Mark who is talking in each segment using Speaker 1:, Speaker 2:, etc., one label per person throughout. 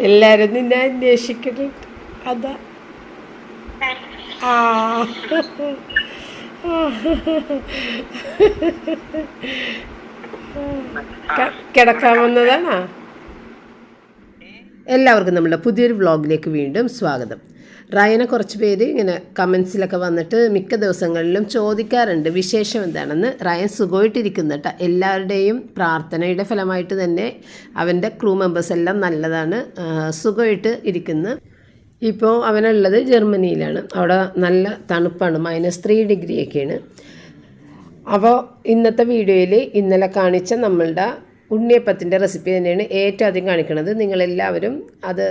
Speaker 1: എല്ലാരും നിന്നെ അന്വേഷിക്കുന്നുണ്ട് അതാ. ആ. കിടക്കാൻ വന്നതാണോ? എല്ലാവർക്കും നമ്മുടെ പുതിയൊരു വ്ളോഗിലേക്ക് വീണ്ടും സ്വാഗതം. റയനെ കുറച്ച് പേര് ഇങ്ങനെ കമൻസിലൊക്കെ വന്നിട്ട് മിക്ക ദിവസങ്ങളിലും ചോദിക്കാറുണ്ട് വിശേഷം എന്താണെന്ന്. റയൻ സുഖമായിട്ടിരിക്കുന്നു കേട്ടോ എല്ലാവരുടെയും പ്രാർത്ഥനയുടെ ഫലമായിട്ട് തന്നെ അവന്റെ ക്രൂ മെമ്പേഴ്സ് എല്ലാം നല്ലതാണ് സുഖമായിട്ട് ഇരിക്കുന്നു. ഇപ്പോൾ അവനുള്ളത് ജർമ്മനിയിലാണ്. അവിടെ നല്ല തണുപ്പാണ് മൈനസ് ത്രീ ഡിഗ്രിയൊക്കെയാണ്. അപ്പോൾ ഇന്നത്തെ വീഡിയോയിൽ ഇന്നലെ കാണിച്ച നമ്മളുടെ ഉണ്ണിയപ്പത്തിന്റെ റെസിപ്പി തന്നെയാണ് ഏറ്റവും ആദ്യം കാണിക്കുന്നത് നിങ്ങളെല്ലാവരും അത്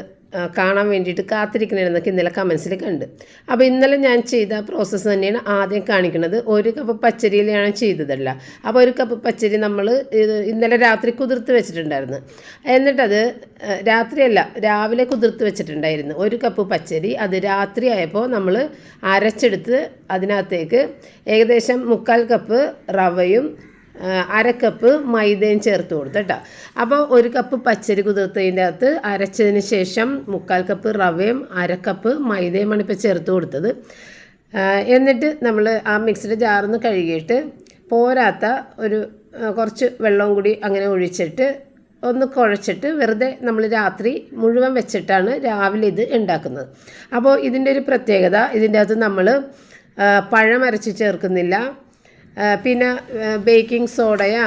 Speaker 1: കാണാൻ വേണ്ടിയിട്ട് കാത്തിരിക്കണമെന്നൊക്കെ ഇന്നലെ കമൻസിൽ കണ്ട് അപ്പോൾ ഇന്നലെ ഞാൻ ചെയ്ത പ്രോസസ്സ് തന്നെയാണ് ആദ്യം കാണിക്കുന്നത് ഒരു കപ്പ് പച്ചരിയിലാണ് ചെയ്തതല്ല. അപ്പോൾ ഒരു കപ്പ് പച്ചരി നമ്മൾ ഇന്നലെ രാത്രി കുതിർത്ത് വെച്ചിട്ടുണ്ടായിരുന്നു. എന്നിട്ടത് രാത്രിയല്ല രാവിലെ കുതിർത്ത് വെച്ചിട്ടുണ്ടായിരുന്നു. ഒരു കപ്പ് പച്ചരി അത് രാത്രി ആയപ്പോൾ നമ്മൾ അരച്ചെടുത്ത് അതിനകത്തേക്ക് ഏകദേശം മുക്കാൽ കപ്പ് റവയും അര കപ്പ് മൈദയും ചേർത്ത് കൊടുത്തട്ടോ അപ്പോൾ ഒരു കപ്പ് പച്ചരി കുതിർത്തതിന്റെ അകത്ത് അരച്ചതിന് ശേഷം മുക്കാൽ കപ്പ് റവയും അര കപ്പ് മൈദയുമാണ് ഇപ്പോൾ ചേർത്ത് കൊടുത്തത്. എന്നിട്ട് നമ്മൾ ആ മിക്സിയുടെ നിന്ന് കഴുകിയിട്ട് പോരാത്ത ഒരു കുറച്ച് വെള്ളവും കൂടി അങ്ങനെ ഒഴിച്ചിട്ട് ഒന്ന് കുഴച്ചിട്ട് വെറുതെ നമ്മൾ രാത്രി മുഴുവൻ വെച്ചിട്ടാണ് രാവിലെ ഇത് ഉണ്ടാക്കുന്നത്. അപ്പോൾ ഇതിന്റെ ഒരു പ്രത്യേകത ഇതിന്റെ അകത്ത് നമ്മൾ പഴം അരച്ച് ചേർക്കുന്നില്ല. പിന്നെ ബേക്കിംഗ് സോഡയാ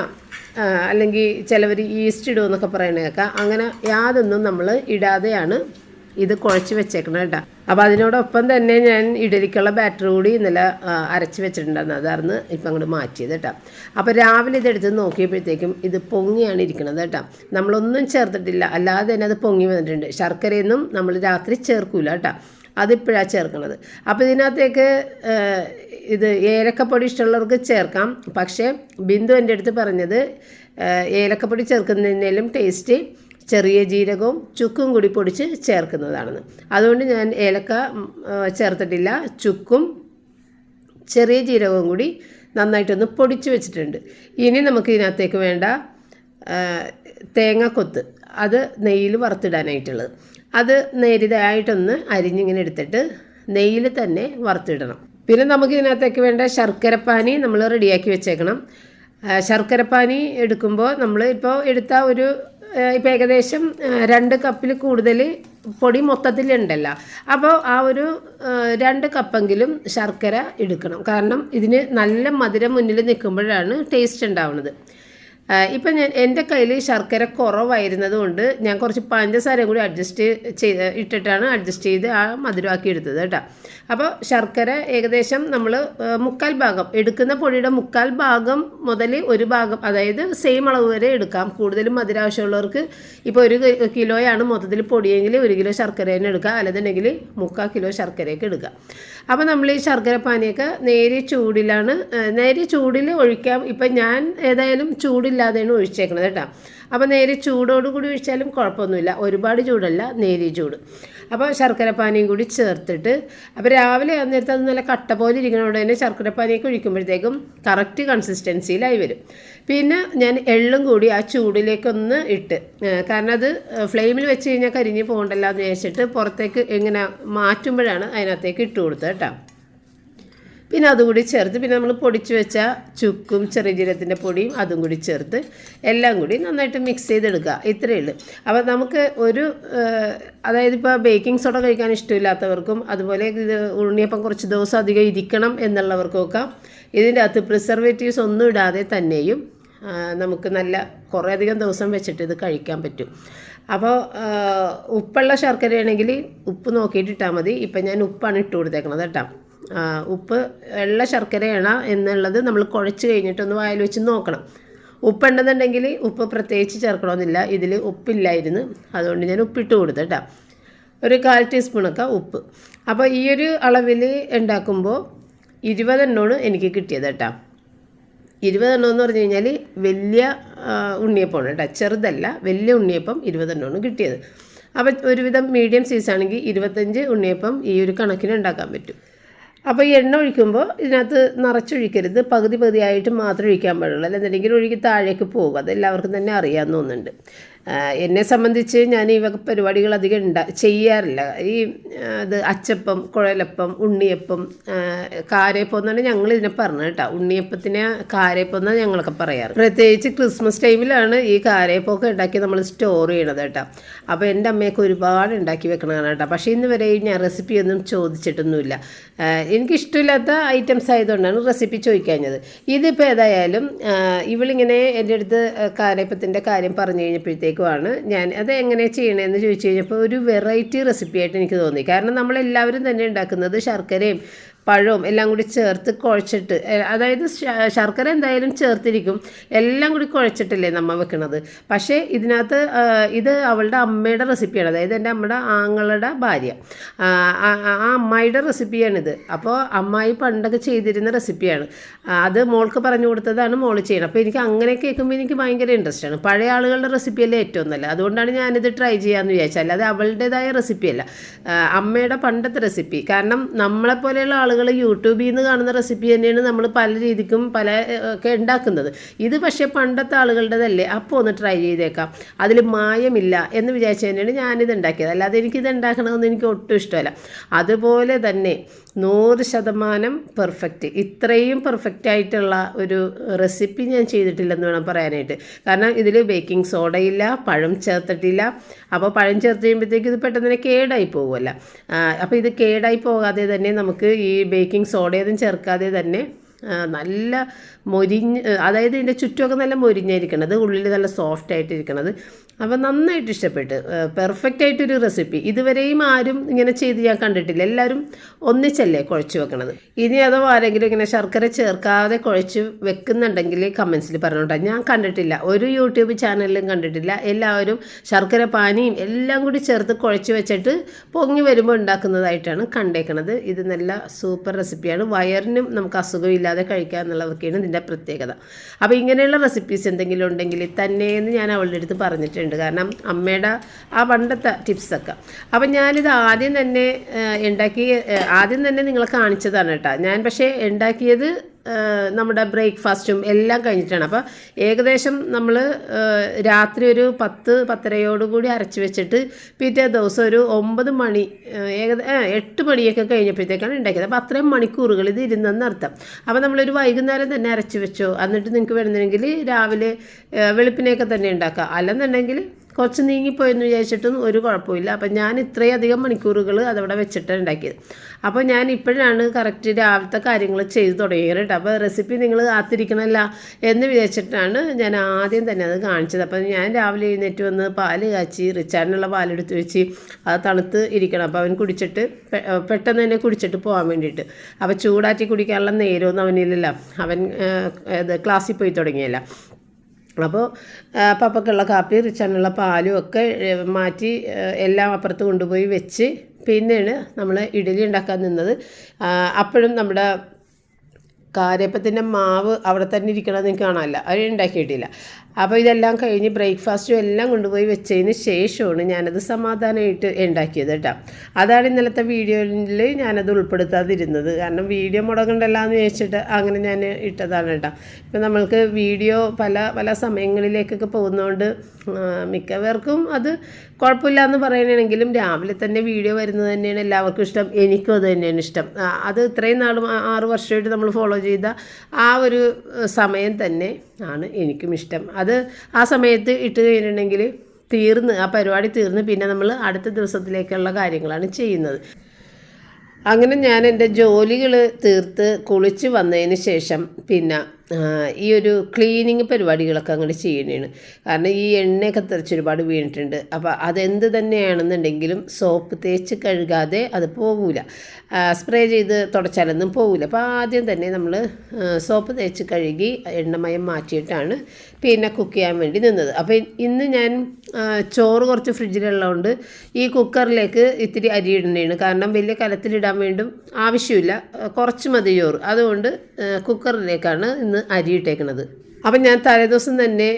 Speaker 1: അല്ലെങ്കിൽ ചിലവർ ഈസ്റ്റ് ഇടുമെന്നൊക്കെ പറയണേക്കാം അങ്ങനെ യാതൊന്നും നമ്മൾ ഇടാതെയാണ് ഇത് കുഴച്ച് വെച്ചേക്കണം കേട്ടോ. അപ്പോൾ അതിനോടൊപ്പം തന്നെ ഞാൻ ഇഡലിക്കുള്ള ബാറ്റർ കൂടി ഇന്നലെ അരച്ച് വെച്ചിട്ടുണ്ടായിരുന്നു. അതായിരുന്നു ഇപ്പം അങ്ങോട്ട് മാറ്റിയത് കേട്ടോ. അപ്പോൾ രാവിലെ ഇതെടുത്ത് നോക്കിയപ്പോഴത്തേക്കും ഇത് പൊങ്ങിയാണ് ഇരിക്കുന്നത് കേട്ടോ. നമ്മളൊന്നും ചേർത്തിട്ടില്ല. അല്ലാതെ തന്നെ അത് പൊങ്ങി വന്നിട്ടുണ്ട്. ശർക്കരയൊന്നും നമ്മൾ രാത്രി ചേർക്കൂല കേട്ടോ. അതിപ്പോഴാണ് ചേർക്കുന്നത്. അപ്പോൾ ഇതിനകത്തേക്ക് ഇത് ഏലക്കപ്പൊടി ഇഷ്ടമുള്ളവർക്ക് ചേർക്കാം. പക്ഷേ ബിന്ദു എന്റെ അടുത്ത് പറഞ്ഞത് ഏലക്കപ്പൊടി ചേർക്കുന്നതിനേലും ടേസ്റ്റ് ചെറിയ ജീരകവും ചുക്കും കൂടി പൊടിച്ച് ചേർക്കുന്നതാണെന്ന്. അതുകൊണ്ട് ഞാൻ ഏലക്ക ചേർത്തിട്ടില്ല. ചുക്കും ചെറിയ ജീരകവും കൂടി നന്നായിട്ടൊന്ന് പൊടിച്ച് വെച്ചിട്ടുണ്ട്. ഇനി നമുക്ക് ഇതിനകത്തേക്ക് വേണ്ട തേങ്ങാക്കൊത്ത്. അത് നെയ്യിൽ വറുത്തിടാനായിട്ടുള്ളത്. അത് നേരിതായിട്ടൊന്ന് അരിഞ്ഞിങ്ങനെ എടുത്തിട്ട് നെയ്യിൽ തന്നെ വറുത്തിടണം. പിന്നെ നമുക്ക് ഇതിനകത്തേക്ക് വേണ്ട ശർക്കരപ്പാനി നമ്മൾ റെഡിയാക്കി വെച്ചേക്കണം. ശർക്കരപ്പാനി എടുക്കുമ്പോൾ നമ്മൾ ഇപ്പോൾ എടുത്ത ഒരു ഇപ്പോൾ ഏകദേശം രണ്ട് കപ്പിൽ കൂടുതൽ പൊടി മൊത്തത്തിലുണ്ടല്ലോ. അപ്പോൾ ആ ഒരു രണ്ട് കപ്പെങ്കിലും ശർക്കര എടുക്കണം. കാരണം ഇതിന് നല്ല മധുരം മുന്നിൽ നിൽക്കുമ്പോഴാണ് ടേസ്റ്റ് ഉണ്ടാവുന്നത്. ഇപ്പം ഞാൻ എന്റെ കയ്യിൽ ശർക്കര കുറവായിരുന്നത് കൊണ്ട് ഞാൻ കുറച്ച് പഞ്ചസാരയും കൂടി അഡ്ജസ്റ്റ് ചെയ്ത് ഇട്ടിട്ടാണ് അഡ്ജസ്റ്റ് ചെയ്ത് ആ മധുരമാക്കി എടുത്തത് കേട്ടോ. അപ്പോൾ ശർക്കര ഏകദേശം നമ്മൾ മുക്കാൽ ഭാഗം എടുക്കുന്ന പൊടിയുടെ മുക്കാൽ ഭാഗം മുതൽ ഒരു ഭാഗം അതായത് സെയിം അളവ് വരെ എടുക്കാം. കൂടുതലും മധുരം ആവശ്യമുള്ളവർക്ക് ഇപ്പോൾ ഒരു കിലോയാണ് മൊത്തത്തിൽ പൊടിയെങ്കിൽ ഒരു കിലോ ശർക്കര തന്നെ എടുക്കുക. അല്ലെന്നുണ്ടെങ്കിൽ മുക്കാൽ കിലോ ശർക്കരയൊക്കെ എടുക്കുക. അപ്പോൾ നമ്മൾ ഈ ശർക്കര പാനിയൊക്കെ നേരിയ ചൂടിലാണ് നേരിയ ചൂടിൽ ഒഴിക്കാം. ഇപ്പം ഞാൻ ഏതായാലും ചൂടില്ലാതെയാണ് ഒഴിച്ചേക്കുന്നത് കേട്ടോ. അപ്പോൾ നേരിയ ചൂടോടുകൂടി ഒഴിച്ചാലും കുഴപ്പമൊന്നുമില്ല. ഒരുപാട് ചൂടല്ല നേരിയ ചൂട്. അപ്പോൾ ശർക്കര പാനിയും കൂടി ചേർത്തിട്ട് അപ്പോൾ രാവിലെ അന്നേരത്ത് അത് നല്ല കട്ട പോലെ ഇരിക്കുന്നതുകൊണ്ട് തന്നെ ശർക്കര പാനിയൊക്കെ ഒഴിക്കുമ്പോഴത്തേക്കും കറക്റ്റ് കൺസിസ്റ്റൻസിയിലായി വരും. പിന്നെ ഞാൻ എള്ളും കൂടി ആ ചൂടിലേക്കൊന്ന് ഇട്ട് കാരണം അത് ഫ്ലെയിമിൽ വെച്ച് കഴിഞ്ഞാൽ കരിഞ്ഞ് പോകണ്ടല്ലോ എന്ന് വിചാരിച്ചിട്ട് പുറത്തേക്ക് ഇങ്ങനെ മാറ്റുമ്പോഴാണ് അതിനകത്തേക്ക് ഇട്ട് കൊടുത്തത് കേട്ടോ. പിന്നെ അതുകൂടി ചേർത്ത് പിന്നെ നമ്മൾ പൊടിച്ച് വെച്ച ചുക്കും ചെറിയ ജീരകത്തിന്റെ പൊടിയും അതും കൂടി ചേർത്ത് എല്ലാം കൂടി നന്നായിട്ട് മിക്സ് ചെയ്തെടുക്കുക. ഇത്രയേ ഉള്ളൂ. അപ്പോൾ നമുക്ക് ഒരു അതായത് ഇപ്പോൾ ബേക്കിംഗ് സോഡ കഴിക്കാൻ ഇഷ്ടമില്ലാത്തവർക്കും അതുപോലെ ഇത് ഉണ്ണിയപ്പം കുറച്ച് ദിവസം അധികം ഇരിക്കണം എന്നുള്ളവർക്കൊക്കെ ഇതിന്റെ അകത്ത് പ്രിസർവേറ്റീവ്സ് ഒന്നും ഇടാതെ തന്നെയും നമുക്ക് നല്ല കുറേ അധികം ദിവസം വെച്ചിട്ട് ഇത് കഴിക്കാൻ പറ്റും. അപ്പോൾ ഉപ്പുള്ള ശർക്കരയാണെങ്കിൽ ഉപ്പ് നോക്കിയിട്ട് ഇട്ടാൽ മതി. ഇപ്പം ഞാൻ ഉപ്പാണ് ഇട്ട് കൊടുത്തേക്കണത് കേട്ടോ. ഉപ്പ് ഉള്ള ശർക്കരയാണ് എന്നുള്ളത് നമ്മൾ കുഴച്ച് കഴിഞ്ഞിട്ടൊന്ന് വായിൽ വെച്ച് നോക്കണം. ഉപ്പുണ്ടെന്നുണ്ടെങ്കിൽ ഉപ്പ് പ്രത്യേകിച്ച് ചേർക്കണമെന്നില്ല. ഇതിൽ ഉപ്പില്ലായിരുന്നു. അതുകൊണ്ട് ഞാൻ ഉപ്പിട്ട് കൊടുത്തു ഒരു കാൽ ടീസ്പൂണൊക്കെ ഉപ്പ്. അപ്പോൾ ഈ ഒരു അളവിൽ ഉണ്ടാക്കുമ്പോൾ ഇരുപതെണ്ണമാണ് എനിക്ക് കിട്ടിയത് കേട്ടോ. ഇരുപതെണ്ണം എന്ന് പറഞ്ഞു കഴിഞ്ഞാൽ വലിയ ഉണ്ണിയപ്പമാണ് കേട്ടോ. ചെറുതല്ല വലിയ ഉണ്ണിയപ്പം ഇരുപതെണ്ണമാണ് കിട്ടിയത്. അപ്പോൾ ഒരുവിധം മീഡിയം സൈസ് ആണെങ്കിൽ ഇരുപത്തഞ്ച് ഉണ്ണിയപ്പം ഈ ഒരു കണക്കിന് ഉണ്ടാക്കാൻ പറ്റും. അപ്പോൾ ഈ എണ്ണ ഒഴിക്കുമ്പോൾ ഇതിനകത്ത് നിറച്ചൊഴിക്കരുത്. പകുതി പകുതിയായിട്ട് മാത്രം ഒഴിക്കാൻ പാടുള്ളൂ. അല്ലെന്നുണ്ടെങ്കിൽ ഒഴുകി താഴേക്ക് പോകും. അതെല്ലാവർക്കും തന്നെ അറിയാമെന്ന് എന്നെ സംബന്ധിച്ച് ഞാൻ ഈ വക പരിപാടികൾ അധികം ഉണ്ടാ ചെയ്യാറില്ല. ഈ അത് അച്ചപ്പം കുഴലപ്പം ഉണ്ണിയപ്പം കാരയപ്പം എന്നാണ് ഞങ്ങൾ ഇതിനെ പറഞ്ഞത് കേട്ടോ. ഉണ്ണിയപ്പത്തിന് കാരയപ്പം എന്നാണ് ഞങ്ങളൊക്കെ പറയാറ്. പ്രത്യേകിച്ച് ക്രിസ്മസ് ടൈമിലാണ് ഈ കാരയപ്പമൊക്കെ ഉണ്ടാക്കി നമ്മൾ സ്റ്റോർ ചെയ്യണത് കേട്ടോ. അപ്പോൾ എന്റെ അമ്മയൊക്കെ ഒരുപാട് ഉണ്ടാക്കി വെക്കണതാണ് കേട്ടോ. പക്ഷേ ഇന്ന് വരെ ഞാൻ റെസിപ്പി ഒന്നും ചോദിച്ചിട്ടൊന്നുമില്ല. എനിക്കിഷ്ടമില്ലാത്ത ഐറ്റംസ് ആയതുകൊണ്ടാണ് റെസിപ്പി ചോദിക്കാഞ്ഞത്. ഇതിപ്പോൾ ഏതായാലും ഇവളിങ്ങനെ എന്റെ അടുത്ത് കാരയപ്പത്തിന്റെ കാര്യം പറഞ്ഞു കഴിഞ്ഞപ്പോഴത്തേക്കുമാണ് ഞാൻ അത് എങ്ങനെ ചെയ്യണമെന്ന് ചോദിച്ചു കഴിഞ്ഞപ്പോൾ ഒരു വെറൈറ്റി റെസിപ്പി ആയിട്ട് എനിക്ക് തോന്നി. കാരണം നമ്മളെല്ലാവരും തന്നെ ഉണ്ടാക്കുന്നത് ശർക്കരയും പഴവും എല്ലാം കൂടി ചേർത്ത് കുഴച്ചിട്ട് അതായത് ശർക്കര എന്തായാലും ചേർത്തിരിക്കും. എല്ലാം കൂടി കുഴച്ചിട്ടില്ലേ നമ്മൾ വെക്കുന്നത് പക്ഷേ ഇതിനകത്ത് ഇത് അവളുടെ അമ്മയുടെ റെസിപ്പിയാണ് അതായത് എന്റെ അമ്മയുടെ ആങ്ങളുടെ ഭാര്യ. ആ അമ്മായിയുടെ റെസിപ്പിയാണിത് അപ്പോൾ അമ്മായി പണ്ടൊക്കെ ചെയ്തിരുന്ന റെസിപ്പിയാണ് അത് മോൾക്ക് പറഞ്ഞു കൊടുത്തതാണ് മോൾ ചെയ്യണം അപ്പോൾ എനിക്ക് അങ്ങനെ കേൾക്കുമ്പോൾ എനിക്ക് ഭയങ്കര ഇൻട്രസ്റ്റ് ആണ്. പഴയ ആളുകളുടെ റെസിപ്പിയല്ലേ ഏറ്റവും നല്ല അതുകൊണ്ടാണ് ഞാനിത് ട്രൈ ചെയ്യാമെന്ന് വിചാരിച്ചത്. അല്ലാതെ അവളുടേതായ റെസിപ്പിയല്ല അമ്മയുടെ പണ്ടത്തെ റെസിപ്പി കാരണം നമ്മളെപ്പോലെയുള്ള ആളുകൾ യൂട്യൂബിൽ നിന്ന് കാണുന്ന റെസിപ്പി തന്നെയാണ് നമ്മൾ പല രീതിക്കും പല ഒക്കെ ഉണ്ടാക്കുന്നത്. ഇത് പക്ഷേ പണ്ടത്തെ ആളുകളുടേതല്ലേ. അപ്പോൾ ഒന്ന് ട്രൈ ചെയ്തേക്കാം. അതിൽ മായമില്ല എന്ന് വിചാരിച്ചു തന്നെയാണ് ഞാനിത് ഉണ്ടാക്കിയത്. അല്ലാതെ എനിക്കിത് ഉണ്ടാക്കണമെന്ന് എനിക്ക് ഒട്ടും ഇഷ്ടമല്ല. അതുപോലെ തന്നെ നൂറ് ശതമാനം പെർഫെക്റ്റ് ഇത്രയും പെർഫെക്റ്റ് ആയിട്ടുള്ള ഒരു റെസിപ്പി ഞാൻ ചെയ്തിട്ടില്ലെന്ന് വേണം പറയാനായിട്ട്. കാരണം ഇതിൽ ബേക്കിംഗ് സോഡയില്ല പഴം ചേർത്തിട്ടില്ല. അപ്പോൾ പഴം ചേർത്ത് കഴിയുമ്പോഴത്തേക്ക് ഇത് പെട്ടെന്ന് തന്നെ കേടായി പോകുമല്ല അപ്പോൾ ഇത് കേടായി പോകാതെ തന്നെ നമുക്ക് ഈ ബേക്കിംഗ് സോഡയൊന്നും ചേർക്കാതെ തന്നെ നല്ല മൊരിഞ്ഞ് അതായത് ഇതിന്റെ ചുറ്റുമൊക്കെ നല്ല മൊരിഞ്ഞായിരിക്കണത് ഉള്ളിൽ നല്ല സോഫ്റ്റ് ആയിട്ടിരിക്കണത് അപ്പോൾ നന്നായിട്ട് ഇഷ്ടപ്പെട്ട്. പെർഫെക്റ്റ് ആയിട്ടൊരു റെസിപ്പി ഇതുവരെയും ആരും ഇങ്ങനെ ചെയ്ത് ഞാൻ കണ്ടിട്ടില്ല. എല്ലാവരും ഒന്നിച്ചല്ലേ കുഴച്ച് വെക്കണത്? ഇനി അഥവാ ആരെങ്കിലും ഇങ്ങനെ ശർക്കര ചേർക്കാതെ കുഴച്ച് വെക്കുന്നുണ്ടെങ്കിൽ കമൻസിൽ പറഞ്ഞോട്ടെ. ഞാൻ കണ്ടിട്ടില്ല. ഒരു യൂട്യൂബ് ചാനലിലും കണ്ടിട്ടില്ല. എല്ലാവരും ശർക്കര പാനിയും എല്ലാം കൂടി ചേർത്ത് കുഴച്ച് വെച്ചിട്ട് പൊങ്ങി വരുമ്പോൾ ഉണ്ടാക്കുന്നതായിട്ടാണ് കണ്ടേക്കണത്. ഇത് നല്ല സൂപ്പർ റെസിപ്പിയാണ് വയറിനും നമുക്ക് അസുഖമില്ലാതെ കഴിക്കുക എന്നുള്ളതൊക്കെയാണ് ഇതിന്റെ പ്രത്യേകത. അപ്പോൾ ഇങ്ങനെയുള്ള റെസിപ്പീസ് എന്തെങ്കിലും ഉണ്ടെങ്കിൽ തന്നെയെന്ന് ഞാൻ അവളുടെ അടുത്ത് പറഞ്ഞിട്ടുണ്ട്. കാരണം അമ്മയുടെ ആ പണ്ടത്തെ ടിപ്സൊക്കെ അപ്പം ഞാനിത് ആദ്യം തന്നെ ഉണ്ടാക്കി ആദ്യം തന്നെ നിങ്ങളെ കാണിച്ചതാണ് കേട്ടോ. ഞാൻ പക്ഷേ ഉണ്ടാക്കിയത് നമ്മുടെ ബ്രേക്ക്ഫാസ്റ്റും എല്ലാം കഴിഞ്ഞിട്ടാണ്. അപ്പോൾ ഏകദേശം നമ്മൾ രാത്രി ഒരു പത്ത് പത്തരയോടുകൂടി അരച്ച് വെച്ചിട്ട് പിറ്റേ ദിവസം ഒരു ഒമ്പത് മണി ഏകദേശം എട്ട് മണിയൊക്കെ കഴിഞ്ഞപ്പോഴത്തേക്കാണ് ഉണ്ടാക്കിയത്. അപ്പോൾ അത്രയും മണിക്കൂറുകൾ ഇത് ഇരുന്നെന്ന് അർത്ഥം. അപ്പോൾ നമ്മളൊരു വൈകുന്നേരം തന്നെ അരച്ച് വെച്ചോ എന്നിട്ട് നിങ്ങൾക്ക് വേണമെന്നുണ്ടെങ്കിൽ രാവിലെ വെളുപ്പിനെയൊക്കെ തന്നെ ഉണ്ടാക്കാം. അല്ലെന്നുണ്ടെങ്കിൽ കുറച്ച് നീങ്ങിപ്പോയെന്ന് വിചാരിച്ചിട്ടും ഒരു കുഴപ്പമില്ല. അപ്പം ഞാൻ ഇത്രയും അധികം മണിക്കൂറുകൾ അതവിടെ വെച്ചിട്ടാണ് ഉണ്ടാക്കിയത്. അപ്പോൾ ഞാൻ ഇപ്പോഴാണ് കറക്റ്റ് രാവിലത്തെ കാര്യങ്ങൾ ചെയ്ത് തുടങ്ങിയത് കേട്ടോ. അപ്പോൾ റെസിപ്പി നിങ്ങൾ കാത്തിരിക്കണമല്ല എന്ന് വിചാരിച്ചിട്ടാണ് ഞാൻ ആദ്യം തന്നെ അത് കാണിച്ചത്. അപ്പം ഞാൻ രാവിലെ എഴുന്നേറ്റ് വന്ന് പാൽ കാച്ചി റിച്ചാറിനുള്ള പാലെടുത്ത് വെച്ച് അത് തണുത്ത് ഇരിക്കണം. അപ്പോൾ അവൻ കുടിച്ചിട്ട് പെട്ടെന്ന് തന്നെ കുടിച്ചിട്ട് പോകാൻ വേണ്ടിയിട്ട്. അപ്പോൾ ചൂടാറ്റി കുടിക്കാനുള്ള നേരമൊന്നും അവനില്ലല്ലോ. അവൻ ക്ലാസ്സിൽ പോയി തുടങ്ങിയല്ല. അപ്പോൾ പപ്പക്കുള്ള കാപ്പി റിച്ചാനുള്ള പാലും ഒക്കെ മാറ്റി എല്ലാം അപ്പുറത്ത് കൊണ്ടുപോയി വെച്ച് പിന്നെയാണ് നമ്മൾ ഇഡലി ഉണ്ടാക്കാൻ നിന്നത്. അപ്പോഴും നമ്മുടെ കാരപ്പത്തിന്റെ മാവ് അവിടെ തന്നെ ഇരിക്കണമെന്ന് എനിക്ക് കാണാനില്ല. അത് ഉണ്ടാക്കിയിട്ടില്ല. അപ്പോൾ ഇതെല്ലാം കഴിഞ്ഞ് ബ്രേക്ക്ഫാസ്റ്റും എല്ലാം കൊണ്ടുപോയി വെച്ചതിന് ശേഷമാണ് ഞാനത് സമാധാനമായിട്ട് ഉണ്ടാക്കിയത് കേട്ടോ. അതാണ് ഇന്നലത്തെ വീഡിയോയിൽ ഞാനത് ഉൾപ്പെടുത്താതിരുന്നത്. കാരണം വീഡിയോ മുടങ്ങണ്ടല്ലോ എന്ന് ചോദിച്ചിട്ട് അങ്ങനെ ഞാൻ ഇട്ടതാണ് കേട്ടോ. ഇപ്പം നമ്മൾക്ക് വീഡിയോ പല പല സമയങ്ങളിലേക്കൊക്കെ പോകുന്നതുകൊണ്ട് മിക്കവർക്കും അത് കുഴപ്പമില്ല എന്ന് പറയണമെങ്കിലും രാവിലെ തന്നെ വീഡിയോ വരുന്നത് തന്നെയാണ് എല്ലാവർക്കും ഇഷ്ടം എനിക്കും അത് തന്നെയാണ് ഇഷ്ടം. അത് ഇത്രയും നാളും ആറ് വർഷമായിട്ട് നമ്മൾ ഫോളോ ചെയ്ത ആ ഒരു സമയം തന്നെ ആണ് എനിക്കും ഇഷ്ടം. അത് ആ സമയത്ത് ഇട്ട് കഴിഞ്ഞിട്ടുണ്ടെങ്കിൽ തീർന്ന് ആ പരിപാടി തീർന്ന് പിന്നെ നമ്മൾ അടുത്ത ദിവസത്തിലേക്കുള്ള കാര്യങ്ങളാണ് ചെയ്യുന്നത്. അങ്ങനെ ഞാൻ എന്റെ ജോലികൾ തീർത്ത് കുളിച്ച് വന്നതിന് ശേഷം പിന്നെ ഈ ഒരു ക്ലീനിങ് പരിപാടികളൊക്കെ അങ്ങോട്ട് ചെയ്യണേണ്. കാരണം ഈ എണ്ണയൊക്കെ തെറിച്ച് ഒരുപാട് വീണിട്ടുണ്ട്. അപ്പോൾ അതെന്ത് തന്നെയാണെന്നുണ്ടെങ്കിലും സോപ്പ് തേച്ച് കഴുകാതെ അത് പോകില്ല സ്പ്രേ ചെയ്ത് തുടച്ചാലൊന്നും പോകില്ല അപ്പോൾ ആദ്യം തന്നെ നമ്മൾ സോപ്പ് തേച്ച് കഴുകി എണ്ണമയം മാറ്റിയിട്ടാണ് പിന്നെ കുക്ക് ചെയ്യാൻ വേണ്ടി നിന്നത്. അപ്പോൾ ഇന്ന് ഞാൻ ചോറ് കുറച്ച് ഫ്രിഡ്ജിലുള്ളതുകൊണ്ട് ഈ കുക്കറിലേക്ക് ഇത്തിരി അരി ഇടുന്നതാണ് കാരണം വലിയ കലത്തിലിടാൻ വേണ്ടും ആവശ്യമില്ല. കുറച്ച് മതി ചോറ്. അതുകൊണ്ട് കുക്കറിലേക്കാണ് ഇന്ന് അരി ഇട്ടേക്കുന്നത്. അപ്പം ഞാൻ തലേദിവസം തന്നെ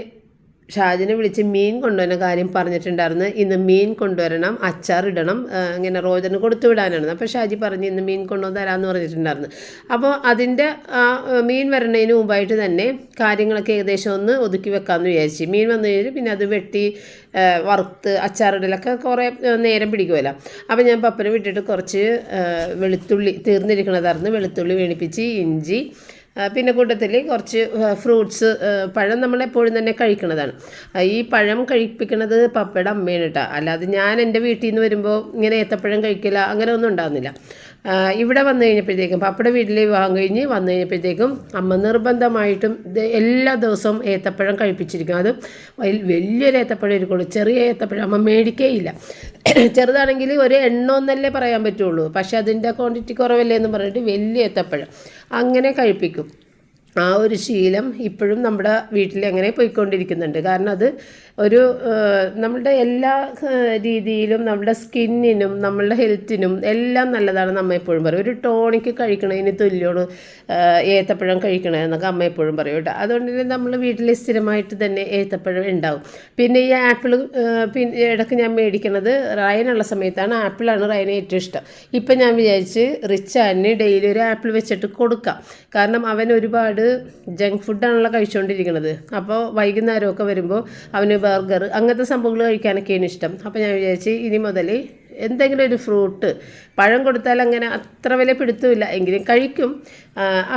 Speaker 1: ഷാജിനെ വിളിച്ച് മീൻ കൊണ്ടുവരുന്ന കാര്യം പറഞ്ഞിട്ടുണ്ടായിരുന്നു. ഇന്ന് മീൻ കൊണ്ടുവരണം അച്ചാർ ഇടണം ഇങ്ങനെ റോജന് കൊടുത്തു വിടാനാണ്. അപ്പോൾ ഷാജി പറഞ്ഞ് ഇന്ന് മീൻ കൊണ്ടുവന്ന് തരാമെന്ന് പറഞ്ഞിട്ടുണ്ടായിരുന്നു. അപ്പോൾ അതിന്റെ മീൻ വരണതിന് മുമ്പായിട്ട് തന്നെ കാര്യങ്ങളൊക്കെ ഏകദേശം ഒന്ന് ഒതുക്കി വെക്കാമെന്ന് വിചാരിച്ചു. മീൻ വന്നു കഴിഞ്ഞാൽ പിന്നെ അത് വെട്ടി വറുത്ത് അച്ചാറിടലൊക്കെ കുറേ നേരം പിടിക്കുമല്ലോ അപ്പോൾ ഞാൻ പപ്പനെ വിട്ടിട്ട് കുറച്ച് വെളുത്തുള്ളി തീർന്നിരിക്കണതായിരുന്നു. വെളുത്തുള്ളി വേണിപ്പിച്ച് ഇഞ്ചി പിന്നെ കൂട്ടത്തിൽ കുറച്ച് ഫ്രൂട്ട്സ് പഴം നമ്മളെപ്പോഴും തന്നെ കഴിക്കുന്നതാണ് ഈ പഴം കഴിപ്പിക്കുന്നത് പപ്പയുടെ അമ്മയാണ് അല്ലാതെ ഞാൻ എന്റെ വീട്ടിൽ നിന്ന് വരുമ്പോൾ ഇങ്ങനെ ഏത്തപ്പഴം കഴിക്കില്ല അങ്ങനെ ഒന്നും ഉണ്ടാകുന്നില്ല ഇവിടെ വന്നു കഴിഞ്ഞപ്പോഴത്തേക്കും പപ്പയുടെ വീട്ടിൽ വിവാഹം കഴിഞ്ഞ് വന്നു കഴിഞ്ഞപ്പോഴത്തേക്കും അമ്മ നിർബന്ധമായിട്ടും എല്ലാ ദിവസവും ഏത്തപ്പഴം കഴിപ്പിച്ചിരിക്കും. അത് വലിയൊരു ഏത്തപ്പഴം ഇരിക്കുള്ളൂ ചെറിയ ഏത്തപ്പഴം അമ്മ മേടിക്കേയില്ല. ചെറുതാണെങ്കിൽ ഒരു എണ്ണമെന്നല്ലേ പറയാൻ പറ്റുള്ളൂ. പക്ഷേ അതിന്റെ ക്വാണ്ടിറ്റി കുറവല്ലേ എന്ന് പറഞ്ഞിട്ട് വലിയ ഏത്തപ്പഴം. അങ്ങനെ കഴിപ്പിക്കും. ആ ഒരു ശീലം ഇപ്പോഴും നമ്മുടെ വീട്ടിൽ അങ്ങനെ പോയിക്കൊണ്ടിരിക്കുന്നുണ്ട്? കാരണം അത് ഒരു നമ്മുടെ എല്ലാ രീതിയിലും നമ്മുടെ സ്കിന്നിനും നമ്മളുടെ ഹെൽത്തിനും എല്ലാം നല്ലതാണ് അമ്മ എപ്പോഴും പറയും. ഒരു ടോണിക്ക് കഴിക്കണതിന് തുല്യമാണ് ഏത്തപ്പഴം കഴിക്കണമെന്നൊക്കെ അമ്മ എപ്പോഴും പറയും കേട്ടോ. അതുകൊണ്ട് തന്നെ നമ്മൾ വീട്ടിൽ സ്ഥിരമായിട്ട് തന്നെ ഏത്തപ്പഴം ഉണ്ടാവും. പിന്നെ ഈ ആപ്പിൾ പിന്നെ ഇടയ്ക്ക് ഞാൻ മേടിക്കണത് റയനുള്ള സമയത്താണ്. ആപ്പിളാണ് റയന് ഏറ്റവും ഇഷ്ടം. ഇപ്പം ഞാൻ വിചാരിച്ച് റിച്ചാന് ഡെയിലി ഒരു ആപ്പിൾ വെച്ചിട്ട് കൊടുക്കാം. കാരണം അവൻ ഒരുപാട് ജങ്ക് ഫുഡാണല്ലോ കഴിച്ചുകൊണ്ടിരിക്കുന്നത് അപ്പോൾ വൈകുന്നേരമൊക്കെ വരുമ്പോൾ അവന് ബർഗർ അങ്ങനത്തെ സംഭവങ്ങൾ കഴിക്കാനൊക്കെയാണ് ഇഷ്ടം. അപ്പോൾ ഞാൻ വിചാരിച്ച് ഇനി മുതൽ എന്തെങ്കിലും ഒരു ഫ്രൂട്ട് പഴം കൊടുത്താൽ അങ്ങനെ അത്ര വില പിടുത്തമില്ല എങ്കിലും കഴിക്കും.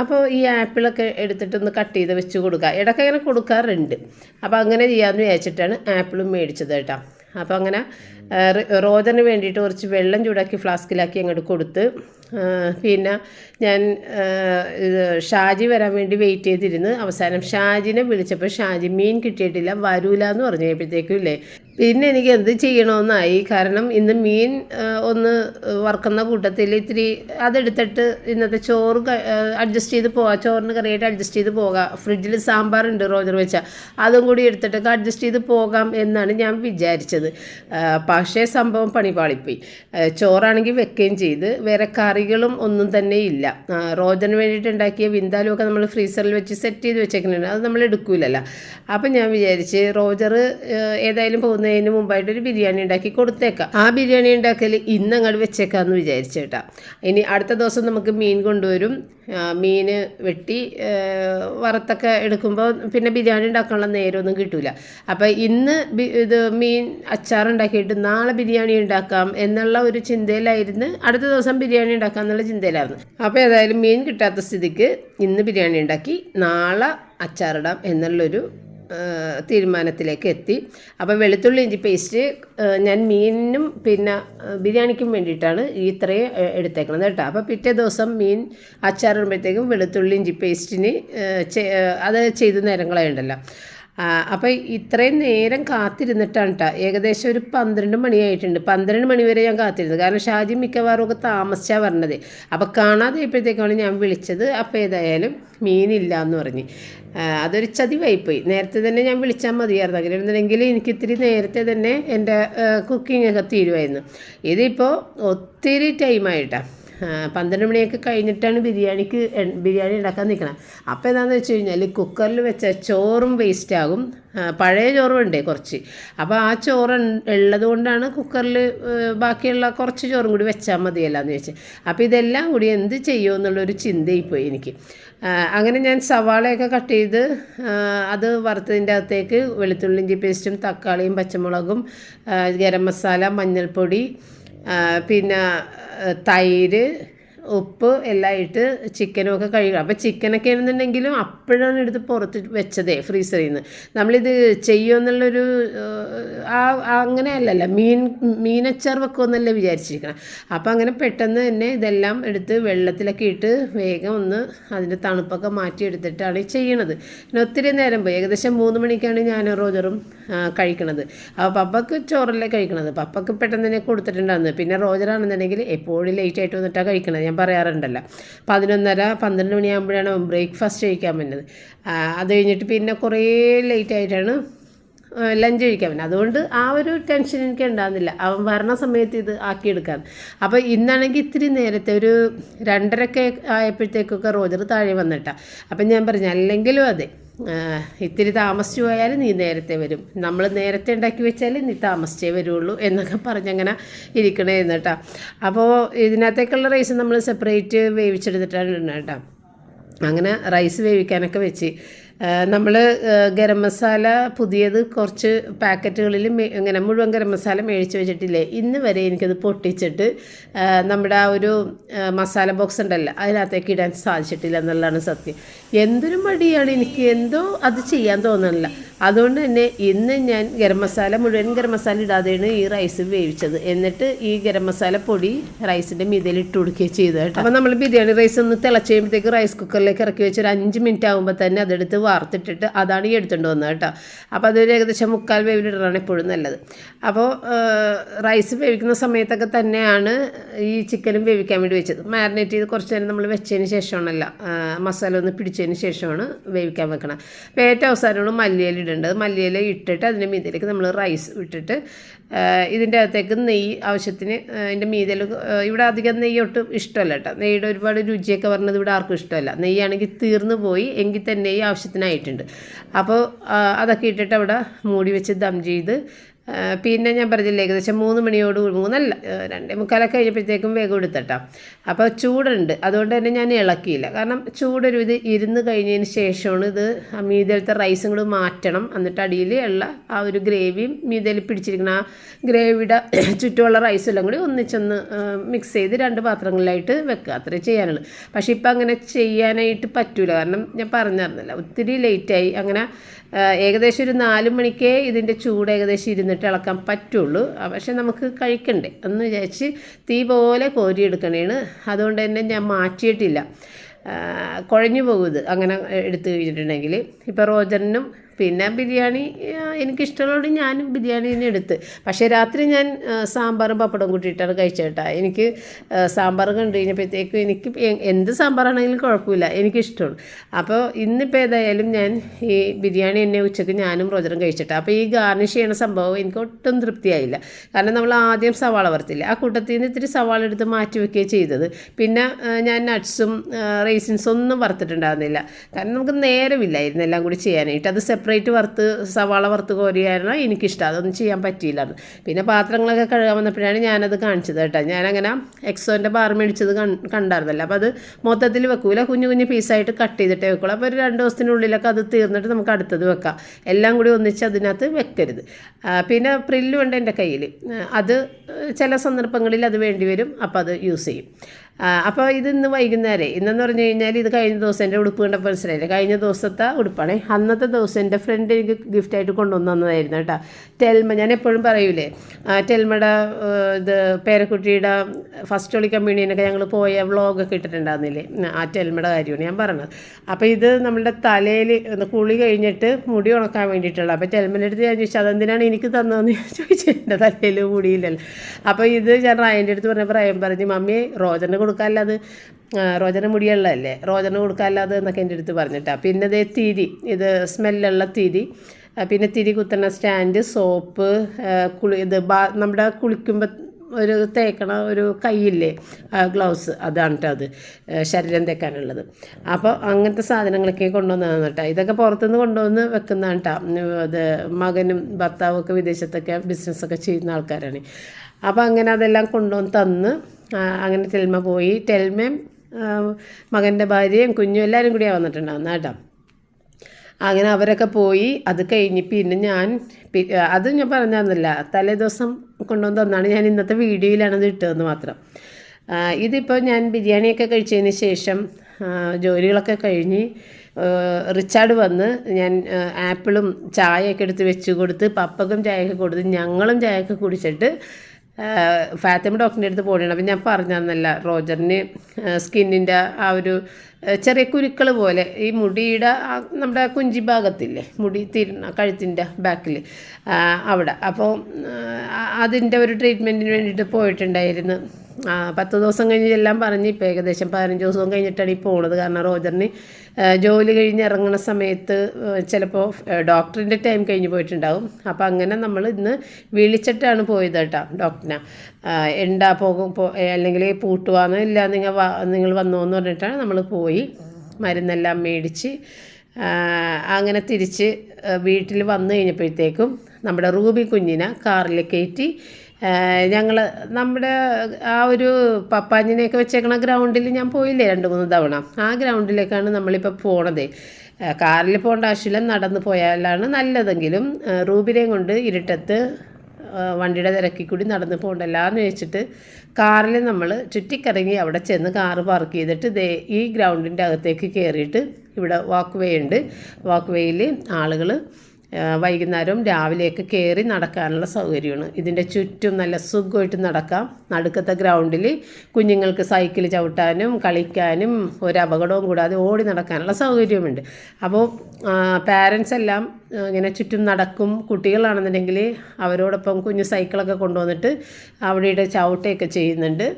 Speaker 1: അപ്പോൾ ഈ ആപ്പിളൊക്കെ എടുത്തിട്ടൊന്ന് കട്ട് ചെയ്ത് വെച്ച് കൊടുക്കുക. ഇടയ്ക്ക് അങ്ങനെ കൊടുക്കാറുണ്ട്. അപ്പോൾ അങ്ങനെ ചെയ്യാമെന്ന് വിചാരിച്ചിട്ടാണ് ആപ്പിളും മേടിച്ചത് കേട്ടോ. അപ്പോൾ അങ്ങനെ റോജന് വേണ്ടിയിട്ട് കുറച്ച് വെള്ളം ചൂടാക്കി ഫ്ലാസ്കിലാക്കി അങ്ങോട്ട് കൊടുത്ത് പിന്നെ ഞാൻ ഷാജി വരാൻ വേണ്ടി വെയിറ്റ് ചെയ്തിരുന്നു. അവസാനം ഷാജിനെ വിളിച്ചപ്പോൾ ഷാജി മീൻ കിട്ടിയിട്ടില്ല വരൂല എന്ന് പറഞ്ഞു ഇല്ലേ? പിന്നെ എനിക്ക് എന്ത് ചെയ്യണമെന്നായി. കാരണം ഇന്ന് മീൻ ഒന്ന് വറക്കുന്ന കൂട്ടത്തിൽ ഇത്തിരി അതെടുത്തിട്ട് ഇന്നത്തെ ചോറ് അഡ്ജസ്റ്റ് ചെയ്ത് പോകാം ചോറിന് കറിയായിട്ട് അഡ്ജസ്റ്റ് ചെയ്ത് പോകാം. ഫ്രിഡ്ജിൽ സാമ്പാറുണ്ട് റോജർ വെച്ചാൽ അതും കൂടി എടുത്തിട്ടൊക്കെ അഡ്ജസ്റ്റ് ചെയ്ത് പോകാം എന്നാണ് ഞാൻ വിചാരിച്ചത്. ആ, പക്ഷേ സംഭവം പണിപാളിപ്പോയി. ചോറാണെങ്കിൽ വെക്കുകയും ചെയ്ത്. വേറെ കറികളും ഒന്നും തന്നെ ഇല്ല. റോജന് വേണ്ടിയിട്ട് ഉണ്ടാക്കിയ വിന്താലും ഒക്കെ നമ്മൾ ഫ്രീസറിൽ വെച്ച് സെറ്റ് ചെയ്ത് വെച്ചേക്കുന്നുണ്ട്. അത് നമ്മൾ എടുക്കൂലല്ലോ. അപ്പം ഞാൻ വിചാരിച്ച് റോജർ ഏതായാലും പോകുന്നതിന് മുമ്പായിട്ട് ഒരു ബിരിയാണി ഉണ്ടാക്കി കൊടുത്തേക്കാം. ആ ബിരിയാണി ഉണ്ടാക്കൽ ഇന്ന് അങ്ങോട്ട് വെച്ചേക്കാമെന്ന് വിചാരിച്ചേട്ടാ ഇനി അടുത്ത ദിവസം നമുക്ക് മീൻ കൊണ്ടുവരും. മീൻ വെട്ടി വറുത്തൊക്കെ എടുക്കുമ്പോൾ പിന്നെ ബിരിയാണി ഉണ്ടാക്കാനുള്ള നേരമൊന്നും കിട്ടില്ല അപ്പോൾ ഇന്ന് ഇത് മീൻ അച്ചാറുണ്ടാക്കിയിട്ട് നാളെ ബിരിയാണി ഉണ്ടാക്കാം എന്നുള്ള ഒരു ചിന്തയിലായിരുന്നു. അടുത്ത ദിവസം ബിരിയാണി ഉണ്ടാക്കാം എന്നുള്ള ചിന്തയിലായിരുന്നു. അപ്പോൾ ഏതായാലും മീൻ കിട്ടാത്ത സ്ഥിതിക്ക് ഇന്ന് ബിരിയാണി ഉണ്ടാക്കി നാളെ അച്ചാറിടാം എന്നുള്ളൊരു തീരുമാനത്തിലേക്ക് എത്തി. അപ്പോൾ വെളുത്തുള്ളി ഇഞ്ചി പേസ്റ്റ് ഞാൻ മീനിനും പിന്നെ ബിരിയാണിക്കും വേണ്ടിയിട്ടാണ് ഇത്രയും എടുത്തേക്കുന്നത് കേട്ടോ. അപ്പോൾ പിറ്റേ ദിവസം മീൻ അച്ചാറിടുമ്പോഴത്തേക്കും വെളുത്തുള്ളി ഇഞ്ചി പേസ്റ്റിന് അത് ചെയ്ത് നേരം കളയണ്ടല്ലോ അപ്പോൾ ഇത്രയും നേരം കാത്തിരുന്നിട്ടാണ് കേട്ടോ ഏകദേശം ഒരു പന്ത്രണ്ട് മണിയായിട്ടുണ്ട്. പന്ത്രണ്ട് മണി വരെ ഞാൻ കാത്തിരുന്നത്. കാരണം ഷാജി മിക്കവാറും ഒക്കെ താമസിച്ചാണ് പറഞ്ഞത് അപ്പോൾ കാണാതെയപ്പോഴത്തേക്കാണ് ഞാൻ വിളിച്ചത്. അപ്പോൾ ഏതായാലും മീനില്ല എന്ന് പറഞ്ഞ് അതൊരു ചതിവായിപ്പോയി. നേരത്തെ തന്നെ ഞാൻ വിളിച്ചാൽ മതിയായിരുന്നു. അങ്ങനെ ഇരുന്നെങ്കിൽ എനിക്ക് ഇത്തിരി നേരത്തെ തന്നെ എന്റെ കുക്കിംഗ് ഒക്കെ തീരുമായിരുന്നു ഇതിപ്പോൾ ഒത്തിരി ടൈമായിട്ടാണ് പന്ത്രണ്ട് മണിയൊക്കെ കഴിഞ്ഞിട്ടാണ് ബിരിയാണിക്ക് ബിരിയാണി ഉണ്ടാക്കാൻ നിൽക്കണം അപ്പോൾ എന്താണെന്ന് വെച്ച് കഴിഞ്ഞാൽ കുക്കറിൽ വെച്ച ചോറും വേസ്റ്റ് ആകും. പഴയ ഉണ്ടേ കുറച്ച്. അപ്പോൾ ആ ചോറ് ഉള്ളത് കൊണ്ടാണ് കുക്കറിൽ ബാക്കിയുള്ള കുറച്ച് ചോറും കൂടി വെച്ചാൽ മതിയല്ലോ എന്ന് അപ്പോൾ ഇതെല്ലാം കൂടി എന്ത് ചെയ്യുമെന്നുള്ളൊരു ചിന്തയിപ്പോയി എനിക്ക്. അങ്ങനെ ഞാൻ സവാളയൊക്കെ കട്ട് ചെയ്ത് അത് വറുത്തതിന്റെ അകത്തേക്ക് വെളുത്തുള്ളി ഇഞ്ചി പേസ്റ്റും തക്കാളിയും പച്ചമുളകും ഗരം മസാല മഞ്ഞൾപ്പൊടി പിന്നെ തൈര് ഉപ്പ് എല്ലാം ഇട്ട് ചിക്കനും ഒക്കെ കഴുകുക അപ്പോൾ ചിക്കനൊക്കെ ആണെന്നുണ്ടെങ്കിലും അപ്പോഴാണ് എടുത്ത് പുറത്ത് വെച്ചതേ ഫ്രീസറിൽ നിന്ന്. നമ്മളിത് ചെയ്യുമെന്നുള്ളൊരു ആ ആ- അങ്ങനെ അല്ലല്ല. മീൻ മീനച്ചാർ വെക്കുമെന്നല്ലേ വിചാരിച്ചിരിക്കണം. അപ്പോൾ അങ്ങനെ പെട്ടെന്ന് തന്നെ ഇതെല്ലാം എടുത്ത് വെള്ളത്തിലൊക്കെ ഇട്ട് വേഗം ഒന്ന് അതിന്റെ തണുപ്പൊക്കെ മാറ്റിയെടുത്തിട്ടാണ് ചെയ്യണത്. പിന്നെ ഒത്തിരി നേരം പോയി. ഏകദേശം മൂന്ന് മണിക്കാണ് ഞാൻ റോജറും കഴിക്കണത്. അപ്പോൾ പപ്പക്ക് ചോറല്ലേ കഴിക്കണത്? പപ്പക്ക് പെട്ടെന്ന് തന്നെ കൊടുത്തിട്ടുണ്ടായിരുന്നു. പിന്നെ റോജറാണെന്നുണ്ടെങ്കിൽ എപ്പോഴും ലേറ്റ് ആയിട്ട് വന്നിട്ടാണ് കഴിക്കണത്. ഞാൻ പറയാറുണ്ടല്ലോ. പതിനൊന്നര പന്ത്രണ്ട് മണിയാകുമ്പോഴാണ് ബ്രേക്ക്ഫാസ്റ്റ് കഴിക്കാൻ പറ്റുന്നത് അത് കഴിഞ്ഞിട്ട് പിന്നെ കുറേ ലേറ്റ് ആയിട്ടാണ് ലഞ്ച് കഴിക്കാൻ പറ്റുന്നത് അതുകൊണ്ട് ആ ഒരു ടെൻഷൻ എനിക്ക് ഉണ്ടാകുന്നില്ല അവൻ വരണ സമയത്ത് ഇത് ആക്കിയെടുക്കാൻ. അപ്പോൾ ഇന്നാണെങ്കിൽ ഇത്തിരി നേരത്തെ ഒരു രണ്ടരക്കെ ആയപ്പോഴത്തേക്കൊക്കെ റോജർ താഴെ വന്നിട്ടാണ് അപ്പം ഞാൻ പറഞ്ഞു അല്ലെങ്കിലും അതെ ഇത്തിരി താമസിച്ചു പോയാൽ നീ നേരത്തെ വരും. നമ്മൾ നേരത്തെ ഉണ്ടാക്കി വെച്ചാൽ നീ താമസിച്ചേ വരുള്ളൂ എന്നൊക്കെ പറഞ്ഞങ്ങനെ ഇരിക്കണേ കേട്ടോ അപ്പോൾ ഇതിനകത്തേക്കുള്ള റൈസ് നമ്മൾ സെപ്പറേറ്റ് വേവിച്ചെടുത്തിട്ടാണ് കേട്ടോ. അങ്ങനെ റൈസ് വേവിക്കാനൊക്കെ വെച്ച് നമ്മൾ ഗരം മസാല പുതിയത് കുറച്ച് പാക്കറ്റുകളിൽ ഇങ്ങനെ മുഴുവൻ ഗരം മസാല മേടിച്ച് വെച്ചിട്ടില്ലേ? ഇന്ന് വരെ എനിക്കത് പൊട്ടിച്ചിട്ട് നമ്മുടെ ആ ഒരു മസാല ബോക്സ് ഉണ്ടല്ലോ അതിനകത്തേക്ക് ഇടാൻ സാധിച്ചിട്ടില്ല എന്നുള്ളതാണ് സത്യം. എന്തൊരു മടിയാണ് എനിക്ക് എന്തോ അത് ചെയ്യാൻ തോന്നുന്നില്ല അതുകൊണ്ട് തന്നെ ഇന്ന് ഞാൻ ഗരം മസാല മുഴുവൻ ഗരം മസാല ഇടാതെയാണ് ഈ റൈസ് വേവിച്ചത്. എന്നിട്ട് ഈ ഗരം മസാല പൊടി റൈസിന്റെ മീതയിൽ ഇട്ട് കൊടുക്കുകയും ചെയ്തു കേട്ടോ. അപ്പോൾ നമ്മൾ ബിരിയാണി റൈസ് ഒന്ന് തിളച്ച് കഴിയുമ്പോഴത്തേക്ക് റൈസ് കുക്കറിലേക്ക് ഇറക്കി വെച്ച് ഒരു അഞ്ച് മിനിറ്റ് ആകുമ്പോൾ തന്നെ അതെടുത്ത് വാർത്തിട്ടിട്ട് അതാണ് ഈ എടുത്തുകൊണ്ട് വന്നത് കേട്ടോ. അപ്പോൾ അതൊരു ഏകദേശം മുക്കാൽ വേവിലിടാണ് എപ്പോഴും നല്ലത്. അപ്പോൾ റൈസ് വേവിക്കുന്ന സമയത്തൊക്കെ തന്നെയാണ് ഈ ചിക്കനും വേവിക്കാൻ വേണ്ടി വെച്ചത്. മാരിനേറ്റ് ചെയ്ത് കുറച്ച് നേരം നമ്മൾ വെച്ചതിന് ശേഷമാണല്ല മസാല ഒന്ന് പിടിച്ചതിന് ശേഷമാണ് വേവിക്കാൻ വെക്കണം അപ്പോൾ ഏറ്റവും അവസാനമാണ് മല്ലിയില ഇടേണ്ടത്. മല്ലിയില ഇട്ടിട്ട് അതിന്റെ മീതിലേക്ക് നമ്മൾ റൈസ് ഇട്ടിട്ട് ഇതിന്റെ അകത്തേക്ക് നെയ്യ് ആവശ്യത്തിന് അതിന്റെ മീതൽ ഇവിടെ അധികം നെയ്യ് ഒട്ടും ഇഷ്ടമല്ല കേട്ടോ. നെയ്യുടെ ഒരുപാട് രുചിയൊക്കെ പറഞ്ഞത് ഇവിടെ ആർക്കും ഇഷ്ടമല്ല. നെയ്യാണെങ്കിൽ തീർന്നു പോയി എങ്കിൽ തന്നെ നെയ്യ് ആവശ്യത്തിനായിട്ടുണ്ട്. അപ്പോൾ അതൊക്കെ ഇട്ടിട്ട് അവിടെ മൂടി വെച്ച് ദം ചെയ്ത് പിന്നെ ഞാൻ പറഞ്ഞില്ല ഏകദേശം മൂന്ന് മണിയോട് മൂന്നല്ല രണ്ടേ മുക്കാലൊക്കെ കഴിഞ്ഞപ്പോഴത്തേക്കും വേഗം എടുത്തട്ടാ. അപ്പോൾ ചൂടുണ്ട് അതുകൊണ്ട് തന്നെ ഞാൻ ഇളക്കിയില്ല. കാരണം ചൂടൊരു ഇത് ഇരുന്ന് കഴിഞ്ഞതിന് ശേഷമാണ് ഇത് ആ മീതിലത്തെ റൈസും കൂടി മാറ്റണം. എന്നിട്ട് അടിയിൽ ഉള്ള ആ ഒരു ഗ്രേവിയും മീതയിൽ പിടിച്ചിരിക്കുന്ന ആ ഗ്രേവിയുടെ ചുറ്റുമുള്ള റൈസും എല്ലാം കൂടി ഒന്നിച്ചൊന്ന് മിക്സ് ചെയ്ത് രണ്ട് പാത്രങ്ങളിലായിട്ട് വെക്കുക. അത്രേ ചെയ്യാനുള്ളൂ. പക്ഷേ ഇപ്പം അങ്ങനെ ചെയ്യാനായിട്ട് പറ്റൂല. കാരണം ഞാൻ പറഞ്ഞിരുന്നില്ല ഒത്തിരി ലേറ്റായി അങ്ങനെ ഏകദേശം ഒരു നാല് മണിക്കേ ഇതിന്റെ ചൂട് ഏകദേശം ഇരുന്നിട്ട് ഇളക്കാൻ പറ്റുള്ളൂ. പക്ഷെ നമുക്ക് കഴിക്കണ്ടേ. എന്ന് വിചാരിച്ച് തീ പോലെ കോരിയെടുക്കണേണ്. അതുകൊണ്ട് തന്നെ ഞാൻ മാറ്റിയിട്ടില്ല. കുഴഞ്ഞു പോകുന്നത്. അങ്ങനെ എടുത്തു കഴിഞ്ഞിട്ടുണ്ടെങ്കിൽ. ഇപ്പോൾ റോജറിനും പിന്നെ ബിരിയാണി എനിക്കിഷ്ടമുള്ളതുകൊണ്ട് ഞാനും ബിരിയാണി തന്നെ എടുത്ത്. പക്ഷേ രാത്രി ഞാൻ സാമ്പാറും പപ്പടവും കൂട്ടിയിട്ടാണ് കഴിച്ചേട്ടാ. എനിക്ക് സാമ്പാർ കണ്ടു കഴിഞ്ഞപ്പോഴത്തേക്കും എനിക്ക് എന്ത് സാമ്പാറാണെങ്കിലും കുഴപ്പമില്ല. എനിക്കിഷ്ടമാണ് അപ്പോൾ ഇന്നിപ്പോൾ ഏതായാലും ഞാൻ ഈ ബിരിയാണി തന്നെ ഉച്ചയ്ക്ക് ഞാനും റോജറും കഴിച്ചിട്ട്. അപ്പോൾ ഈ ഗാർണിഷ് ചെയ്യണ സംഭവം എനിക്ക് ഒട്ടും തൃപ്തിയായില്ല. കാരണം നമ്മൾ ആദ്യം സവാള വറുത്തില്ല? ആ കൂട്ടത്തിൽ നിന്ന് ഇത്തിരി സവാള എടുത്ത് മാറ്റി വെക്കുകയാണ് ചെയ്തത്. പിന്നെ ഞാൻ നട്ട്സും റേസിൻസും ഒന്നും വറുത്തിട്ടുണ്ടാകുന്നില്ല കാരണം നമുക്ക് നേരമില്ലായിരുന്നു എല്ലാം കൂടി ചെയ്യാനായിട്ട്. അത് സെപ്പറേറ്റ് വറുത്ത് സവാള വറുത്ത് കോരിയായിരുന്നു. എനിക്കിഷ്ടം. അതൊന്നും ചെയ്യാൻ പറ്റിയില്ല പിന്നെ പാത്രങ്ങളൊക്കെ കഴുകാൻ വന്നപ്പോഴാണ് ഞാനത് കാണിച്ചത് കേട്ടോ. ഞാനങ്ങനെ എക്സോന്റെ ബാർ മേടിച്ചത് കണ്ടായിരുന്നല്ലോ. അപ്പോൾ അത് മൊത്തത്തിൽ വെക്കൂല. കുഞ്ഞു കുഞ്ഞു പീസായിട്ട് കട്ട് ചെയ്തിട്ടേ വെക്കുള്ളൂ. അപ്പോൾ ഒരു രണ്ട് ദിവസത്തിനുള്ളിലൊക്കെ അത് തീർന്നിട്ട് നമുക്ക് അടുത്തത് വെക്കാം. എല്ലാം കൂടി ഒന്നിച്ച് അതിനകത്ത് വെക്കരുത്. പിന്നെ പ്രില്ലുണ്ട് എന്റെ കയ്യിൽ. അത് ചില സന്ദർഭങ്ങളിൽ അത് വേണ്ടി വരും. അപ്പോൾ അത് യൂസ് ചെയ്യും. അപ്പോൾ ഇത് ഇന്ന് വൈകുന്നേരം. ഇന്നെന്ന് പറഞ്ഞു കഴിഞ്ഞാൽ ഇത് കഴിഞ്ഞ ദിവസം എന്റെ ഉടുപ്പ് കണ്ടപ്പോൾ മനസ്സിലായില്ലേ കഴിഞ്ഞ ദിവസത്തെ ഉടുപ്പാണേ. അന്നത്തെ ദിവസം എന്റെ ഫ്രണ്ട് എനിക്ക് ഗിഫ്റ്റായിട്ട് കൊണ്ടുവന്നു തന്നതായിരുന്നു കേട്ടോ. ടെൽമ ഞാൻ എപ്പോഴും പറയൂലേ ടെൽമയുടെ ഇത് പേരക്കുട്ടിയുടെ ഫസ്റ്റ് ഒളി കമ്മ്യൂണിയനൊക്കെ ഞങ്ങൾ പോയ വ്ളോഗൊക്കെ ഇട്ടിട്ടുണ്ടായിരുന്നില്ലേ? ആ ടെൽമയുടെ കാര്യമാണ് ഞാൻ പറഞ്ഞത്. അപ്പോൾ ഇത് നമ്മുടെ തലയിൽ കുളി കഴിഞ്ഞിട്ട് മുടി ഉണക്കാൻ വേണ്ടിയിട്ടുള്ള അപ്പോൾ ടെൽമന്റെ അടുത്ത് ഞാൻ ചോദിച്ചു അതെന്തിനാണ് എനിക്ക് തന്നതെന്ന്? ഞാൻ ചോദിച്ചു എന്റെ തലയിൽ മുടിയില്ലല്ലോ. അപ്പോൾ ഇത് ഞാൻ റായന്റെ അടുത്ത് പറഞ്ഞപ്പോൾ റായൻ പറഞ്ഞു മമ്മി റോജന് ആ, റോജന് മുടിയുള്ളതല്ലേ? കൊടുക്കാമല്ല അത് എന്നൊക്കെ എന്റെ അടുത്ത് പറഞ്ഞിട്ടാ. പിന്നെ ഇതേ തിരി ഇത് സ്മെല്ലുള്ള തിരി. പിന്നെ തിരി കുത്തണ സ്റ്റാൻഡ് സോപ്പ് കുളി ഇത് ബാ നമ്മുടെ കുളിക്കുമ്പോൾ ഒരു തേക്കണ ഒരു കൈയില്ലേ? ഗ്ലൗസ്. അതാണ് കേട്ടോ അത്. ശരീരം തേക്കാനുള്ളത്. അപ്പോൾ അങ്ങനത്തെ സാധനങ്ങളൊക്കെ കൊണ്ടുവന്നതാണ് കേട്ടോ ഇതൊക്കെ പുറത്തുനിന്ന് കൊണ്ടുവന്ന് വെക്കുന്നതാണ് കേട്ടോ അത് മകനും ഭർത്താവും ഒക്കെ വിദേശത്തൊക്കെ ബിസിനസ്സൊക്കെ ചെയ്യുന്ന ആൾക്കാരാണ്. അപ്പോൾ അങ്ങനെ അതെല്ലാം കൊണ്ടുവന്ന് തന്ന് അങ്ങനെ ടെൽമ പോയി. ടെൽമയും മകന്റെ ഭാര്യയും കുഞ്ഞും എല്ലാവരും കൂടിയാണ് വന്നിട്ടുണ്ടാവുന്ന കേട്ടോ. അങ്ങനെ അവരൊക്കെ പോയി. അത് കഴിഞ്ഞ് പിന്നെ ഞാൻ അത് ഞാൻ പറഞ്ഞതെന്നില്ല തലേ ദിവസം കൊണ്ടുവന്ന് തന്നാണ് ഞാൻ ഇന്നത്തെ വീഡിയോയിലാണ് അത് ഇട്ടതെന്ന് മാത്രം. ഇതിപ്പോൾ ഞാൻ ബിരിയാണിയൊക്കെ കഴിച്ചതിന് ശേഷം ജോലികളൊക്കെ കഴിഞ്ഞ് റിച്ചാർഡ് വന്ന് ഞാൻ ആപ്പിളും ചായയൊക്കെ എടുത്ത് വെച്ച് കൊടുത്ത് പപ്പക്കും ചായയൊക്കെ കൊടുത്ത് ഞങ്ങളും ചായയൊക്കെ കുടിച്ചിട്ട് ഫാത്തിമ ഡോക്ടറിന്റെ അടുത്ത് പോകണം അപ്പം ഞാൻ പറഞ്ഞതെന്നല്ല റോജറിന് സ്കിന്നിന്റെ ആ ഒരു ചെറിയ കുരുക്കൾ പോലെ ഈ മുടിയുടെ നമ്മുടെ കുഞ്ചി ഭാഗത്തില്ലേ മുടി തിരുന്ന കഴുത്തിന്റെ ബാക്കിൽ അവിടെ. അപ്പോൾ അതിന്റെ ഒരു ട്രീറ്റ്മെന്റിന് വേണ്ടിയിട്ട് പോയിട്ടുണ്ടായിരുന്നു. പത്ത് ദിവസം കഴിഞ്ഞ് എല്ലാം പറഞ്ഞ് ഇപ്പോൾ ഏകദേശം പതിനഞ്ച് ദിവസം കഴിഞ്ഞിട്ടാണ് ഈ പോണത്. കാരണം റോജറിന് ജോലി കഴിഞ്ഞ് ഇറങ്ങുന്ന സമയത്ത് ചിലപ്പോൾ ഡോക്ടറിന്റെ ടൈം കഴിഞ്ഞ് പോയിട്ടുണ്ടാവും. അപ്പോൾ അങ്ങനെ നമ്മൾ ഇന്ന് വിളിച്ചിട്ടാണ് പോയത് കേട്ടോ ഡോക്ടറിനെ. ഉണ്ടാ പോകും അല്ലെങ്കിൽ പൂട്ടുവാന്നോ ഇല്ല നിങ്ങൾ നിങ്ങൾ വന്നോ എന്ന് പറഞ്ഞിട്ടാണ് നമ്മൾ പോയി. മരുന്നെല്ലാം മേടിച്ച് അങ്ങനെ തിരിച്ച് വീട്ടിൽ വന്നു കഴിഞ്ഞപ്പോഴത്തേക്കും നമ്മുടെ റൂബി കുഞ്ഞിനെ കാറിൽ കയറ്റി ഞങ്ങൾ നമ്മുടെ ആ ഒരു പപ്പാഞ്ഞിനെയൊക്കെ വെച്ചേക്കണ ഗ്രൗണ്ടിൽ ഞാൻ പോയില്ലേ രണ്ട് മൂന്ന് തവണ. ആ ഗ്രൗണ്ടിലേക്കാണ് നമ്മളിപ്പോൾ പോണത്. കാറിൽ പോകേണ്ട ആവശ്യമില്ല നടന്നു പോയാലാണ് നല്ലതെങ്കിലും റൂബിനെയും കൊണ്ട് ഇരുട്ടത്ത് വണ്ടിയുടെ തിരക്കിൽ കൂടി നടന്ന് പോകണ്ടല്ലാന്ന് വെച്ചിട്ട് കാറിൽ നമ്മൾ ചുറ്റിക്കറങ്ങി അവിടെ ചെന്ന് കാറ് പാർക്ക് ചെയ്തിട്ട് ദേ ഈ ഗ്രൗണ്ടിന്റെ അകത്തേക്ക് കയറിയിട്ട് ഇവിടെ വാക്ക് വേ ഉണ്ട്. വാക്ക് വേയിൽ ആളുകൾ വൈകുന്നേരവും രാവിലെയൊക്കെ കയറി നടക്കാനുള്ള സൗകര്യമാണ്. ഇതിന്റെ ചുറ്റും നല്ല സുഖമായിട്ട് നടക്കാം. നടുക്കത്തെ ഗ്രൗണ്ടിൽ കുഞ്ഞുങ്ങൾക്ക് സൈക്കിൾ ചവിട്ടാനും കളിക്കാനും ഒരു അപകടവും കൂടാതെ ഓടി നടക്കാനുള്ള സൗകര്യമുണ്ട് അപ്പോൾ പാരൻസ് എല്ലാം ഇങ്ങനെ ചുറ്റും നടക്കും. കുട്ടികളാണെന്നുണ്ടെങ്കിൽ അവരോടൊപ്പം കുഞ്ഞു സൈക്കിളൊക്കെ കൊണ്ടുവന്നിട്ട് അവിടെയുടെ ചവിട്ടയൊക്കെ ചെയ്യുന്നുണ്ട്.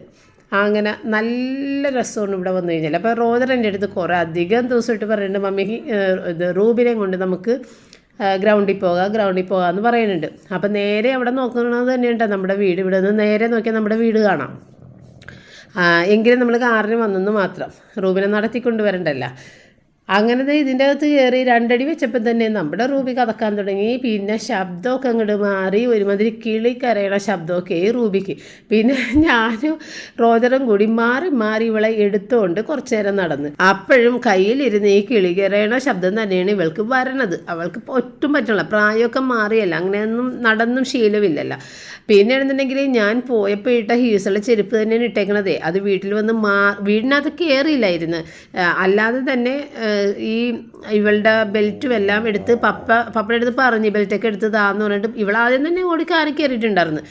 Speaker 1: അങ്ങനെ നല്ല രസമാണ് ഇവിടെ വന്നു കഴിഞ്ഞാൽ. അപ്പോൾ റോദർ എന്റെ അടുത്ത് കുറേ അധികം ദിവസമായിട്ട് പറയുന്നുണ്ട് മമ്മി ഇത് റൂബിനെ കൊണ്ട് നമുക്ക് ഗ്രൗണ്ടിൽ പോകാം ഗ്രൗണ്ടിൽ പോകാം എന്ന് പറയുന്നുണ്ട്. അപ്പം നേരെ അവിടെ നോക്കുന്നത് തന്നെയുണ്ട്. നമ്മുടെ വീട് ഇവിടെ നിന്ന് നേരെ നോക്കിയാൽ നമ്മുടെ വീട് കാണാം. എങ്കിലും നമ്മൾ കാറിന് വന്നെന്ന് മാത്രം. റൂമിനെ നടത്തിക്കൊണ്ട് വരണ്ടല്ല. അങ്ങനെ ഇതിന്റെ അകത്ത് കയറി രണ്ടടി വെച്ചപ്പോൾ തന്നെ നമ്മുടെ റൂബി കതക്കാൻ തുടങ്ങി. പിന്നെ ശബ്ദമൊക്കെ അങ്ങോട്ട് മാറി. ഒരുമാതിരി കിളി കരയണ ശബ്ദമൊക്കെ ഈ റൂബിക്ക്. പിന്നെ ഞാനും റോജറും കൂടി മാറി മാറി ഇവളെ എടുത്തുകൊണ്ട് കുറച്ചു നേരം നടന്ന്. അപ്പോഴും കയ്യിലിരുന്ന് ഈ കിളി കരയണ ശബ്ദം തന്നെയാണ് ഇവൾക്ക് വരണത്. അവൾക്ക് ഒട്ടും പറ്റില്ല പ്രായമൊക്കെ മാറിയല്ല. അങ്ങനെയൊന്നും നടന്നും ശീലമില്ലല്ലോ. പിന്നെ ആണെന്നുണ്ടെങ്കിൽ ഞാൻ പോയപ്പോൾ ഇട്ട ഹീസുള്ള ചെരുപ്പ് തന്നെയാണ് ഇട്ടേക്കണത്. അത് വീട്ടിൽ വന്ന് മാ വീടിനകത്ത് കയറിയില്ലായിരുന്നു അല്ലാതെ തന്നെ ഈ ഇവളുടെ ബെൽറ്റും എല്ലാം എടുത്ത് പപ്പ പപ്പയുടെ അടുത്ത് പറഞ്ഞ് ബെൽറ്റൊക്കെ എടുത്ത് താന്ന് പറഞ്ഞിട്ട് ഇവൾ ആദ്യം തന്നെ ഓടി കാറി കയറിയിട്ടുണ്ടായിരുന്നു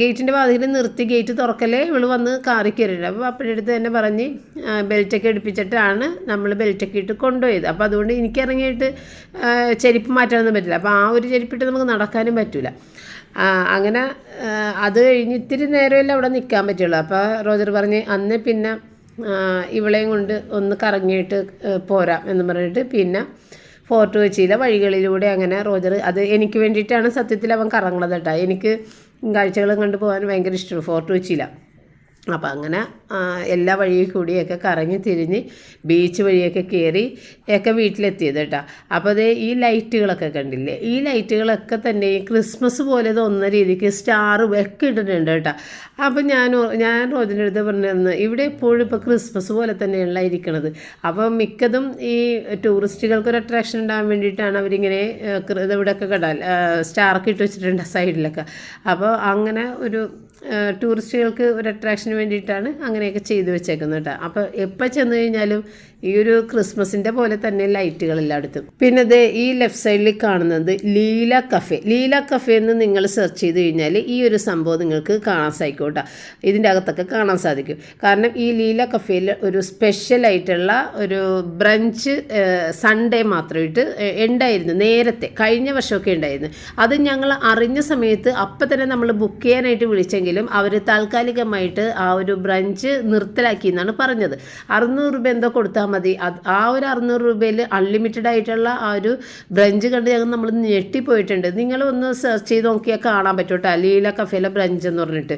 Speaker 1: ഗേറ്റിന്റെ വാതിൽ നിർത്തി ഗേറ്റ് തുറക്കലേ ഇവൾ വന്ന് കാറി കയറിയിട്ടുണ്ട് അപ്പോൾ പപ്പയുടെ അടുത്ത് തന്നെ പറഞ്ഞ് ബെൽറ്റൊക്കെ എടുപ്പിച്ചിട്ടാണ് നമ്മൾ ബെൽറ്റൊക്കെ ഇട്ട് കൊണ്ടുപോയത്. അപ്പോൾ അതുകൊണ്ട് എനിക്കിറങ്ങിയിട്ട് ചെരുപ്പ് മാറ്റാനൊന്നും പറ്റില്ല. അപ്പോൾ ആ ഒരു ചെരുപ്പിട്ട് നമുക്ക് നടക്കാനും പറ്റില്ല അങ്ങനെ അത് കഴിഞ്ഞ് ഇത്തിരി നേരമല്ലേ അവിടെ നിൽക്കാൻ പറ്റുള്ളൂ. അപ്പോൾ റോജർ പറഞ്ഞ് അന്ന് പിന്നെ ഇവളെയും കൊണ്ട് ഒന്ന് കറങ്ങിയിട്ട് പോരാം എന്ന് പറഞ്ഞിട്ട് പിന്നെ ഫോർട്ട് കൊച്ചിയിലെ വഴികളിലൂടെ അങ്ങനെ റോജർ അത് എനിക്ക് വേണ്ടിയിട്ടാണ് സത്യത്തിൽ അവൻ കറങ്ങുന്നത് കേട്ടോ. എനിക്ക് കാഴ്ചകളും കണ്ടു പോകാൻ ഭയങ്കര ഇഷ്ടമാണ് ഫോർട്ട് കൊച്ചിയിലാണ് അപ്പം അങ്ങനെ എല്ലാ വഴിയിൽ കൂടിയൊക്കെ കറങ്ങി തിരിഞ്ഞ് ബീച്ച് വഴിയൊക്കെ കയറി ഒക്കെ വീട്ടിലെത്തിയത് കേട്ടോ. അപ്പോൾ അത് ഈ ലൈറ്റുകളൊക്കെ കണ്ടില്ലേ? ഈ ലൈറ്റുകളൊക്കെ തന്നെ ഈ ക്രിസ്മസ് പോലെ തോന്നുന്ന രീതിക്ക് സ്റ്റാറും ഒക്കെ ഇട്ടിട്ടുണ്ട് കേട്ടോ. അപ്പോൾ ഞാൻ ഞാൻ റോജിന്റെ അടുത്ത് പറഞ്ഞിരുന്ന ഇവിടെ എപ്പോഴും ഇപ്പോൾ ക്രിസ്മസ് പോലെ തന്നെയുള്ള ഇരിക്കണത്. അപ്പോൾ മിക്കതും ഈ ടൂറിസ്റ്റുകൾക്ക് ഒരു അട്രാക്ഷൻ ഉണ്ടാകാൻ വേണ്ടിയിട്ടാണ് അവരിങ്ങനെ ഇവിടെയൊക്കെ കണ്ടാൽ സ്റ്റാറൊക്കെ ഇട്ട് വെച്ചിട്ടുണ്ട് സൈഡിലൊക്കെ അപ്പോൾ അങ്ങനെ ഒരു ടൂറിസ്റ്റുകൾക്ക് ഒരു അട്രാക്ഷന് വേണ്ടിയിട്ടാണ് അങ്ങനെയൊക്കെ ചെയ്തു വെച്ചേക്കുന്നത് കേട്ടോ. അപ്പോൾ എപ്പോൾ ചെന്ന് കഴിഞ്ഞാലും ഈ ഒരു ക്രിസ്മസിന്റെ പോലെ തന്നെ ലൈറ്റുകൾ എല്ലായിടത്തും. പിന്നെ ഇത് ഈ ലെഫ്റ്റ് സൈഡിൽ കാണുന്നത് ലീല കഫേ. ലീല കഫേ എന്ന് നിങ്ങൾ സെർച്ച് ചെയ്ത് കഴിഞ്ഞാൽ ഈ ഒരു സംഭവം നിങ്ങൾക്ക് കാണാൻ സാധിക്കും ഇതിന്റെ അകത്തൊക്കെ കാണാൻ സാധിക്കും. കാരണം ഈ ലീല കഫേയിൽ ഒരു സ്പെഷ്യലായിട്ടുള്ള ഒരു ബ്രഞ്ച് സൺഡേ മാത്രമായിട്ട് ഉണ്ടായിരുന്നു നേരത്തെ. കഴിഞ്ഞ വർഷമൊക്കെ ഉണ്ടായിരുന്നു. അത് ഞങ്ങൾ അറിഞ്ഞ സമയത്ത് അപ്പം തന്നെ നമ്മൾ ബുക്ക് ചെയ്യാനായിട്ട് വിളിച്ചെങ്കിലും അവർ താൽക്കാലികമായിട്ട് ആ ഒരു ബ്രഞ്ച് നിർത്തലാക്കി എന്നാണ് പറഞ്ഞത്. അറുന്നൂറ് രൂപ എന്തോ കൊടുത്താൽ മതി. അത് ആ ഒരു അറുന്നൂറ് രൂപയിൽ അൺലിമിറ്റഡ് ആയിട്ടുള്ള ആ ഒരു ബ്രഞ്ച് കണ്ട് ഞങ്ങൾ നമ്മൾ ഞെട്ടിപ്പോയിട്ടുണ്ട്. നിങ്ങൾ ഒന്ന് സെർച്ച് ചെയ്ത് നോക്കിയാൽ കാണാൻ പറ്റും ലീല കഫേലെ ബ്രഞ്ച് എന്ന് പറഞ്ഞിട്ട്.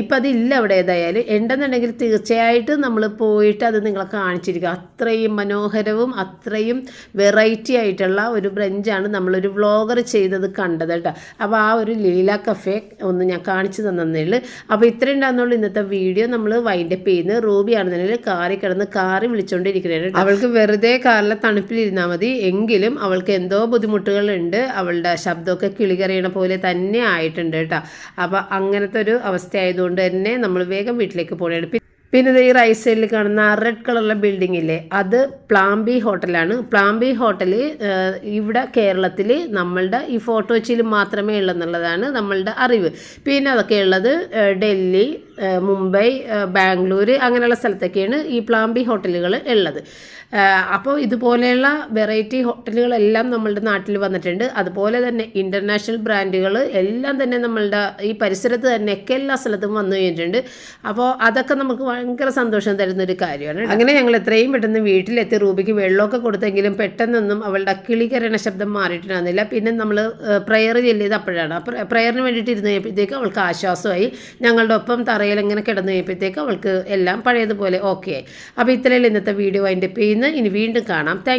Speaker 1: ഇപ്പം അതില്ല അവിടെ ഏതായാലും. ഉണ്ടെന്നുണ്ടെങ്കിൽ തീർച്ചയായിട്ടും നമ്മൾ പോയിട്ട് അത് നിങ്ങളെ കാണിച്ചിരിക്കുക അത്രയും മനോഹരവും അത്രയും വെറൈറ്റി ആയിട്ടുള്ള ഒരു ബ്രഞ്ചാണ് നമ്മളൊരു വ്ളോഗർ ചെയ്തത് കണ്ടത് കേട്ടോ. അപ്പോൾ ആ ഒരു ലീല കഫേ ഒന്ന് ഞാൻ കാണിച്ചു തന്നേ അപ്പോൾ ഇത്രയും ഉണ്ടാകുന്നുള്ളൂ ഇന്നത്തെ വീഡിയോ നമ്മൾ വൈൻഡപ്പ് ചെയ്യുന്നത്. റൂബി ആണെന്നുണ്ടെങ്കിൽ കാറി കിടന്ന് കാറി വിളിച്ചുകൊണ്ടിരിക്കുന്നത് അവൾക്ക് വെറുതെ കാറിലെ തണുപ്പിലിരുന്നാൽ മതി. എങ്കിലും അവൾക്ക് എന്തോ ബുദ്ധിമുട്ടുകളുണ്ട്. അവളുടെ ശബ്ദമൊക്കെ കിളികറിയണ പോലെ തന്നെ ആയിട്ടുണ്ട് കേട്ടോ. അപ്പോൾ അങ്ങനത്തെ ഒരു അവസ്ഥ ആയതുകൊണ്ട് തന്നെ നമ്മൾ വേഗം വീട്ടിലേക്ക് പോകണം പിന്നെ ഈ റൈറ്റ് സൈഡിൽ കാണുന്ന റെഡ് കളറിലെ ബിൽഡിംഗ് ഇല്ലേ? അത് പ്ലാംബി ഹോട്ടലാണ്. പ്ലാംബി ഹോട്ടൽ ഇവിടെ കേരളത്തിൽ നമ്മളുടെ ഈ ഫോട്ടോ കൊച്ചിയിൽ മാത്രമേ ഉള്ളെന്നുള്ളതാണ് നമ്മളുടെ അറിവ്. പിന്നെ അതൊക്കെ ഉള്ളത് ഡൽഹി മുംബൈ ബാംഗ്ലൂർ അങ്ങനെയുള്ള സ്ഥലത്തൊക്കെയാണ് ഈ പ്ലാംബി ഹോട്ടലുകൾ ഉള്ളത്. അപ്പോൾ ഇതുപോലെയുള്ള വെറൈറ്റി ഹോട്ടലുകളെല്ലാം നമ്മളുടെ നാട്ടിൽ വന്നിട്ടുണ്ട്. അതുപോലെ തന്നെ ഇന്റർനാഷണൽ ബ്രാൻഡുകൾ എല്ലാം തന്നെ നമ്മളുടെ ഈ പരിസരത്ത് തന്നെ ഒക്കെ എല്ലാ സ്ഥലത്തും വന്നു കഴിഞ്ഞിട്ടുണ്ട്. അപ്പോൾ അതൊക്കെ നമുക്ക് ഭയങ്കര സന്തോഷം തരുന്ന ഒരു കാര്യമാണ് അങ്ങനെ ഞങ്ങൾ എത്രയും പെട്ടെന്ന് വീട്ടിലെത്തി റൂബിക്ക് വെള്ളമൊക്കെ കൊടുത്തെങ്കിലും പെട്ടെന്നൊന്നും അവളുടെ കിളികരണ ശബ്ദം മാറിയിട്ടുണ്ടായിരുന്നില്ല. പിന്നെ നമ്മൾ പ്രയർ ചെല്ലിയത് അപ്പോഴാണ്. പ്രയറിന് വേണ്ടിയിട്ട് ഇരുന്ന് കഴിഞ്ഞപ്പോഴത്തേക്ക് അവൾക്ക് ആശ്വാസമായി. ഞങ്ങളുടെ ഒപ്പം തറയിൽ ഇങ്ങനെ കിടന്നു കഴിയുമ്പോഴത്തേക്ക് അവൾക്ക് എല്ലാം പഴയതുപോലെ ഓക്കെ ആയി അപ്പോൾ ഇത്രയും ഇന്നത്തെ വീഡിയോ അതിന്റെ ചെയ്യുന്നത് ഇനി വീണ്ടും കാണാം. താങ്ക്